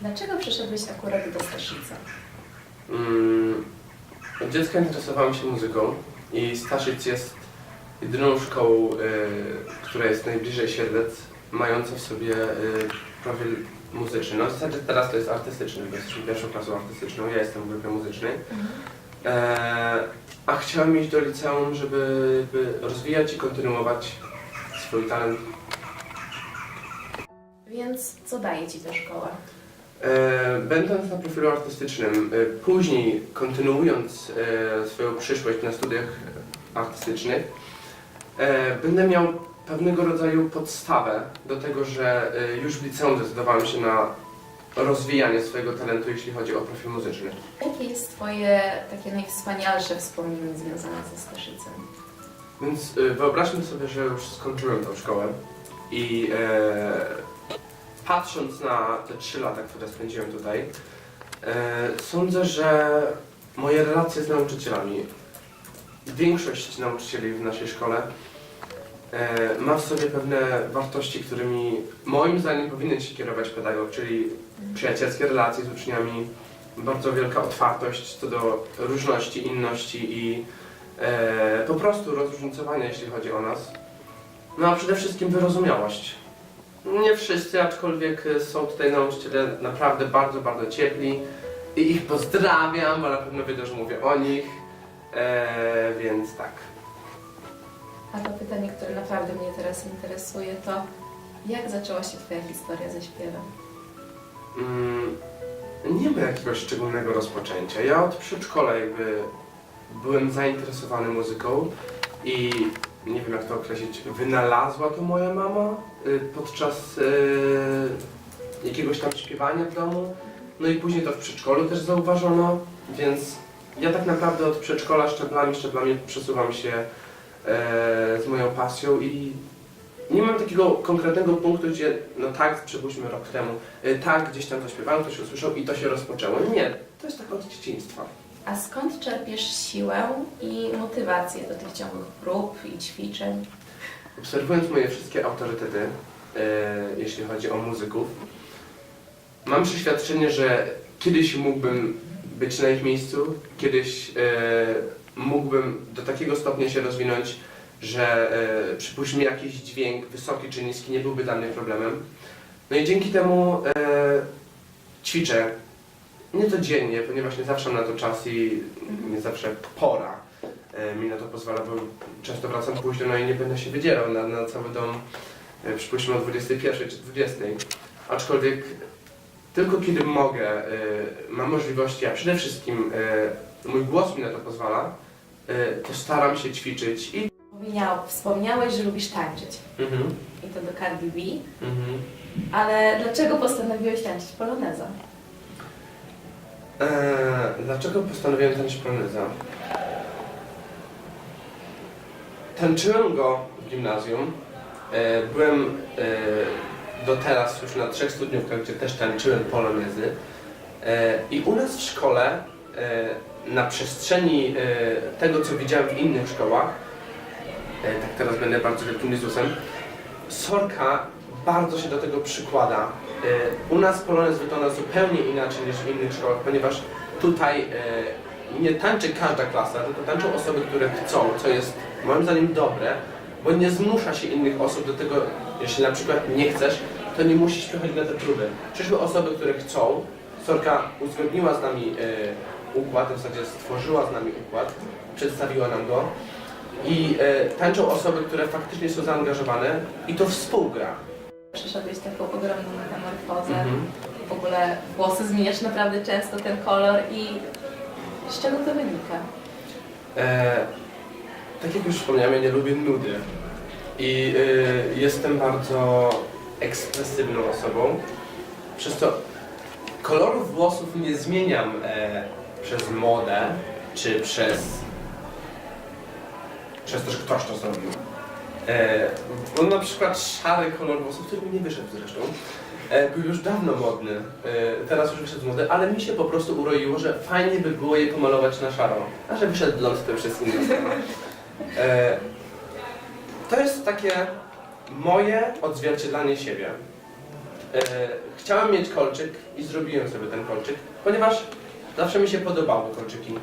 Dlaczego przyszedłeś akurat do Staszica? Mm, Od dziecka interesowałem się muzyką i Staszic jest jedyną szkołą, y, która jest najbliżej Siedlec, mająca w sobie y, profil muzyczny. No w zasadzie teraz to jest artystyczny, bo jesteśmy pierwszą klasą artystyczną, ja jestem w grupie muzycznej. E, a chciałem iść do liceum, żeby, by rozwijać i kontynuować swój talent. Więc co daje Ci ta szkoła? Będąc na profilu artystycznym, e, później kontynuując e, swoją przyszłość na studiach artystycznych, e, będę miał pewnego rodzaju podstawę do tego, że już w liceum zdecydowałem się na rozwijanie swojego talentu, jeśli chodzi o profil muzyczny. Jakie jest Twoje takie najwspanialsze wspomnienie związane ze Staszycem? Więc wyobraźmy sobie, że już skończyłem tą szkołę i e, patrząc na te trzy lata, które spędziłem tutaj, e, sądzę, że moje relacje z nauczycielami, większość nauczycieli w naszej szkole e, ma w sobie pewne wartości, którymi moim zdaniem powinien się kierować pedagog, czyli przyjacielskie relacje z uczniami, bardzo wielka otwartość co do różności, inności i e, po prostu rozróżnicowania, jeśli chodzi o nas. No a przede wszystkim wyrozumiałość. Nie wszyscy, aczkolwiek e, są tutaj nauczyciele naprawdę bardzo, bardzo ciepli i ich pozdrawiam, bo na pewno wiedzą, że mówię o nich, e, więc tak. A to pytanie, które naprawdę mnie teraz interesuje, to jak zaczęła się Twoja historia ze śpiewem? Mm, nie ma jakiegoś szczególnego rozpoczęcia. Ja od przedszkola jakby byłem zainteresowany muzyką i nie wiem jak to określić, wynalazła to moja mama y, podczas y, jakiegoś tam śpiewania w domu. No i później to w przedszkolu też zauważono, więc ja tak naprawdę od przedszkola szczeblami, szczeblami przesuwam się e, z moją pasją i nie mam takiego konkretnego punktu, gdzie no tak, przypuśćmy rok temu, y, tak, gdzieś tam to śpiewałem, ktoś usłyszał i to się rozpoczęło. Nie, to jest tak od dzieciństwa. A skąd czerpiesz siłę i motywację do tych ciągłych prób i ćwiczeń? Obserwując moje wszystkie autorytety, e, jeśli chodzi o muzyków, mam przeświadczenie, że kiedyś mógłbym być na ich miejscu, kiedyś e, mógłbym do takiego stopnia się rozwinąć, że e, przypuśćmy jakiś dźwięk, wysoki czy niski, nie byłby dla mnie problemem. No i dzięki temu e, ćwiczę, nie codziennie, ponieważ nie zawsze mam na to czas i nie zawsze pora e, mi na to pozwala, bo często wracam późno, no i nie będę się wydzierał na, na cały dom, e, przypuśćmy o 21 czy 20. Aczkolwiek tylko kiedy mogę, e, mam możliwości, a przede wszystkim mój głos mi na to pozwala, to staram się ćwiczyć i... Wspomniał, wspomniałeś, że lubisz tańczyć Mhm, i to do Cardi B, mhm. ale dlaczego postanowiłeś tańczyć poloneza? E, dlaczego postanowiłem tańczyć poloneza? Tańczyłem go w gimnazjum. E, byłem e, do teraz już na trzech studniówkach, gdzie też tańczyłem polonezy. E, I u nas w szkole, e, na przestrzeni e, tego, co widziałem w innych szkołach, e, tak teraz będę bardzo wielkim Jezusem, Sorka bardzo się do tego przykłada. E, U nas polonez wygląda zupełnie inaczej niż w innych szkołach, ponieważ tutaj e, nie tańczy każda klasa, tylko tańczą osoby, które chcą, co jest moim zdaniem dobre, bo nie zmusza się innych osób do tego, jeśli na przykład nie chcesz, to nie musisz przychodzić na te próby. Przyszły osoby, które chcą, Sorka uzgodniła z nami e, układ, w zasadzie stworzyła z nami układ, przedstawiła nam go i tańczą osoby, które faktycznie są zaangażowane i to współgra. Przeszedłeś taką ogromną metamorfozę. Mhm. W ogóle włosy zmieniasz naprawdę często, ten kolor i z czego to wynika? E, tak jak już wspomniałem, ja nie lubię nudy i e, jestem bardzo ekspresywną osobą, przez to kolorów włosów nie zmieniam e, przez modę czy przez, przez to, że ktoś to zrobił. E, bo na przykład szary kolor włosów, który mi nie wyszedł zresztą, e, był już dawno modny, e, teraz już wyszedł z ale mi się po prostu uroiło, że fajnie by było je pomalować na szaro. A że wyszedł blond, to już jest inna sprawa. E, to jest takie moje odzwierciedlanie siebie. chciałem mieć kolczyk i zrobiłem sobie ten kolczyk, ponieważ zawsze mi się podobały kolczyki.